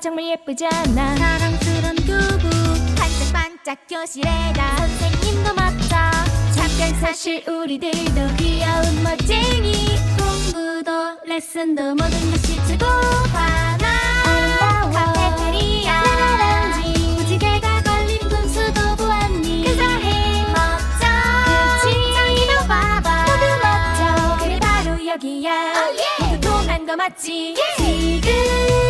정말 예쁘잖아 사랑스런 두부 반짝반짝 교실에다 선생님도 멋져 잠깐 사실 우리들도 귀여운 멋쟁이 공부도 레슨도 모든 것이 최고 하나 아름다워. 카페테리아 라라라지. 무지개가 걸린 분수도 보았니 그사해 멋져 그치. 저기도 봐봐 모두 멋져. 그래 바로 여기야 모두 통한 거 맞지 예. 지금